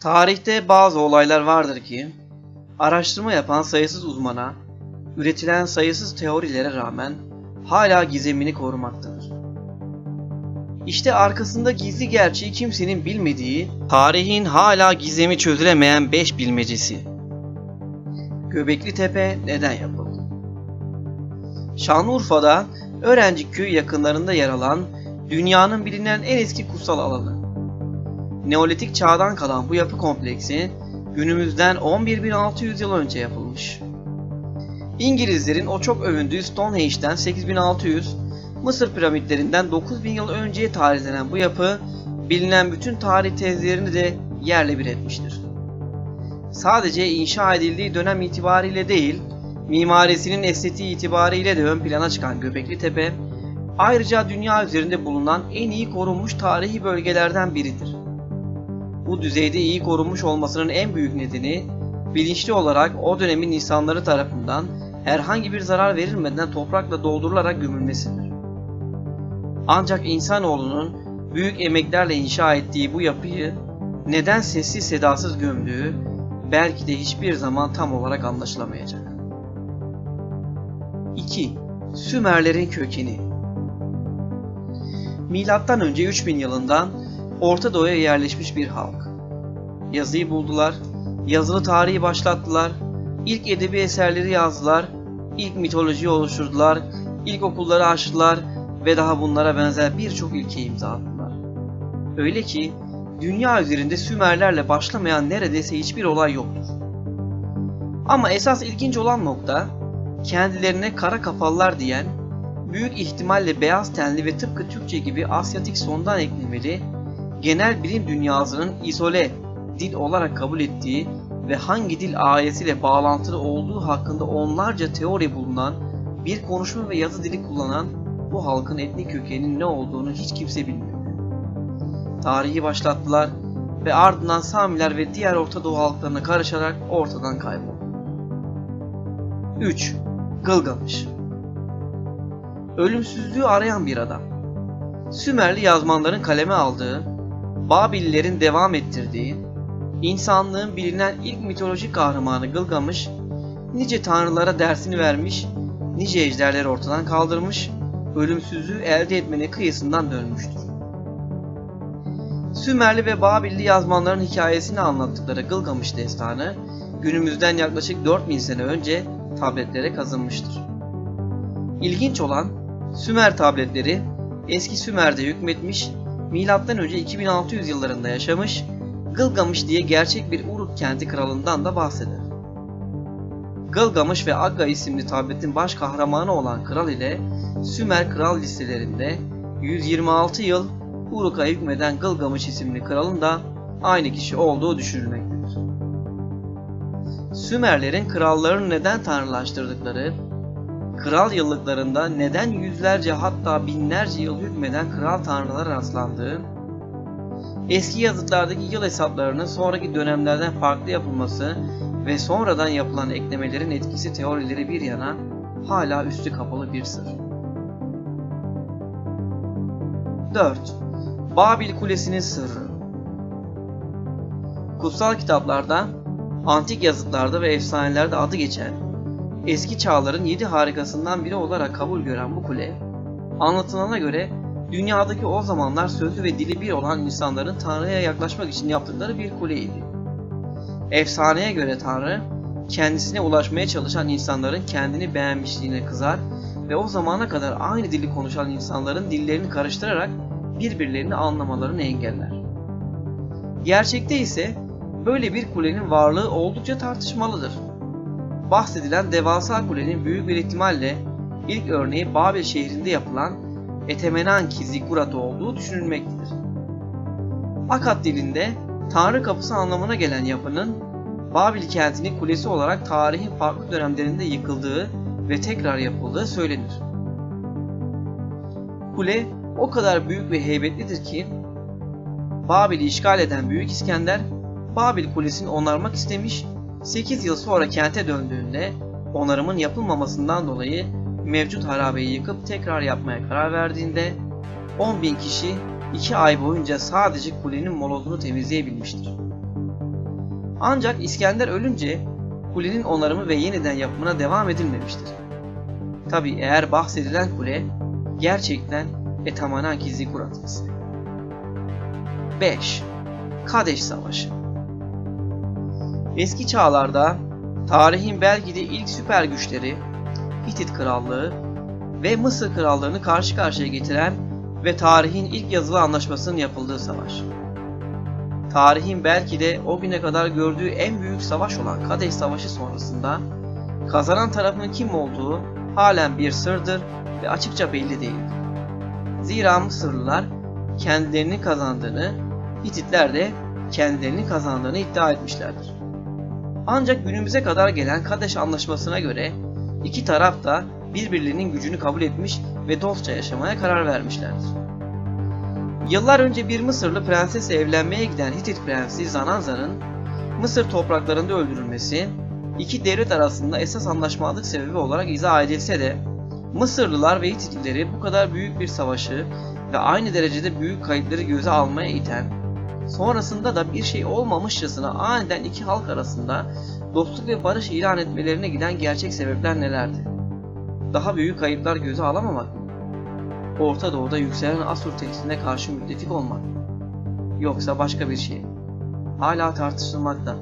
Tarihte bazı olaylar vardır ki, araştırma yapan sayısız uzmana, üretilen sayısız teorilere rağmen hala gizemini korumaktadır. İşte arkasında gizli gerçeği kimsenin bilmediği, tarihin hala gizemi çözülemeyen 5 bilmecesi. Göbekli Tepe neden yapıldı? Şanlıurfa'da Öğrenci Köyü yakınlarında yer alan dünyanın bilinen en eski kutsal alanı. Neolitik çağdan kalan bu yapı kompleksi günümüzden 11.600 yıl önce yapılmış. İngilizlerin o çok övündüğü Stonehenge'den 8600, Mısır piramitlerinden 9000 yıl önceye tarihlenen bu yapı bilinen bütün tarih tezlerini de yerle bir etmiştir. Sadece inşa edildiği dönem itibariyle değil, mimarisinin estetiği itibariyle de ön plana çıkan Göbekli Tepe, ayrıca dünya üzerinde bulunan en iyi korunmuş tarihi bölgelerden biridir. Bu düzeyde iyi korunmuş olmasının en büyük nedeni, bilinçli olarak o dönemin insanları tarafından herhangi bir zarar verilmeden toprakla doldurularak gömülmesidir. Ancak insanoğlunun büyük emeklerle inşa ettiği bu yapıyı neden sessiz sedasız gömdüğü belki de hiçbir zaman tam olarak anlaşılamayacak. 2. Sümerlerin kökeni Milattan önce 3000 yılından Orta Doğu'ya yerleşmiş bir halk. Yazıyı buldular, yazılı tarihi başlattılar, ilk edebi eserleri yazdılar, ilk mitolojiyi oluşturdular, ilk okulları açtılar ve daha bunlara benzer birçok ilke imza attılar. Öyle ki dünya üzerinde Sümerlerle başlamayan neredeyse hiçbir olay yoktur. Ama esas ilginç olan nokta kendilerine kara kafalılar diyen, büyük ihtimalle beyaz tenli ve tıpkı Türkçe gibi Asyatik sondan eklemeli, genel bilim dünyasının izole dil olarak kabul ettiği ve hangi dil ayetiyle bağlantılı olduğu hakkında onlarca teori bulunan bir konuşma ve yazı dili kullanan bu halkın etnik kökeninin ne olduğunu hiç kimse bilmiyor. Tarihi başlattılar ve ardından Samiler ve diğer Orta Doğu halklarına karışarak ortadan kayboldu. 3. Gılgamış Ölümsüzlüğü arayan bir adam. Sümerli yazmanların kaleme aldığı, Babililerin devam ettirdiği, insanlığın bilinen ilk mitolojik kahramanı Gılgamış, nice tanrılara dersini vermiş, nice ejderleri ortadan kaldırmış, ölümsüzlüğü elde etmenin kıyısından dönmüştür. Sümerli ve Babilli yazmanların hikayesini anlattıkları Gılgamış destanı, günümüzden yaklaşık 4000 sene önce tabletlere kazınmıştır. İlginç olan Sümer tabletleri eski Sümer'de hükmetmiş, M.Ö. 2600 yıllarında yaşamış, Gılgamış diye gerçek bir Uruk kenti kralından da bahseder. Gılgamış ve Agga isimli tabletin baş kahramanı olan kral ile Sümer kral listelerinde 126 yıl Uruk'a hükmeden Gılgamış isimli kralın da aynı kişi olduğu düşünülmektedir. Sümerlerin krallarını neden tanrılaştırdıkları, kral yıllıklarında neden yüzlerce hatta binlerce yıl hükmeden kral tanrılara rastlandığı, eski yazıtlardaki yıl hesaplarının sonraki dönemlerden farklı yapılması ve sonradan yapılan eklemelerin etkisi teorileri bir yana hala üstü kapalı bir sır. 4. Babil Kulesi'nin sırrı Kutsal kitaplarda, antik yazıtlarda ve efsanelerde adı geçen, eski çağların yedi harikasından biri olarak kabul gören bu kule, anlatılana göre dünyadaki o zamanlar sözü ve dili bir olan insanların Tanrı'ya yaklaşmak için yaptıkları bir kuleydi. Efsaneye göre Tanrı, kendisine ulaşmaya çalışan insanların kendini beğenmişliğine kızar ve o zamana kadar aynı dili konuşan insanların dillerini karıştırarak birbirlerini anlamalarını engeller. Gerçekte ise böyle bir kulenin varlığı oldukça tartışmalıdır. Bahsedilen devasa kulenin büyük bir ihtimalle ilk örneği Babil şehrinde yapılan Etemenanki Zikurat'ı olduğu düşünülmektedir. Akat dilinde Tanrı kapısı anlamına gelen yapının Babil kentinin kulesi olarak tarihin farklı dönemlerinde yıkıldığı ve tekrar yapıldığı söylenir. Kule o kadar büyük ve heybetlidir ki Babil'i işgal eden Büyük İskender Babil Kulesi'ni onarmak istemiş, 8 yıl sonra kente döndüğünde onarımın yapılmamasından dolayı mevcut harabeyi yıkıp tekrar yapmaya karar verdiğinde 10 bin kişi 2 ay boyunca sadece kulenin molozunu temizleyebilmiştir. Ancak İskender ölünce kulenin onarımı ve yeniden yapımına devam edilmemiştir. Tabi eğer bahsedilen kule gerçekten Etamanaki Zikurat ise. 5. Kadeş Savaşı Eski çağlarda tarihin belki de ilk süper güçleri Hitit Krallığı ve Mısır Krallığını karşı karşıya getiren ve tarihin ilk yazılı anlaşmasının yapıldığı savaş. Tarihin belki de o güne kadar gördüğü en büyük savaş olan Kadeş Savaşı sonrasında kazanan tarafın kim olduğu halen bir sırdır ve açıkça belli değildir. Zira Mısırlılar kendilerinin kazandığını, Hititler de kendilerinin kazandığını iddia etmişlerdir. Ancak günümüze kadar gelen Kadeş Anlaşması'na göre iki taraf da birbirlerinin gücünü kabul etmiş ve dostça yaşamaya karar vermişlerdir. Yıllar önce bir Mısırlı prensesle evlenmeye giden Hitit prensi Zananza'nın Mısır topraklarında öldürülmesi iki devlet arasında esas anlaşmazlık sebebi olarak izah edilse de Mısırlılar ve Hititlileri bu kadar büyük bir savaşı ve aynı derecede büyük kayıpları göze almaya iten, sonrasında da bir şey olmamışçasına aniden iki halk arasında dostluk ve barış ilan etmelerine giden gerçek sebepler nelerdi? Daha büyük kayıplar göze alamamak mı? Orta Doğu'da yükselen Asur tehdidine karşı müttefik olmak mı? Yoksa başka bir şey? Hala tartışılmakta.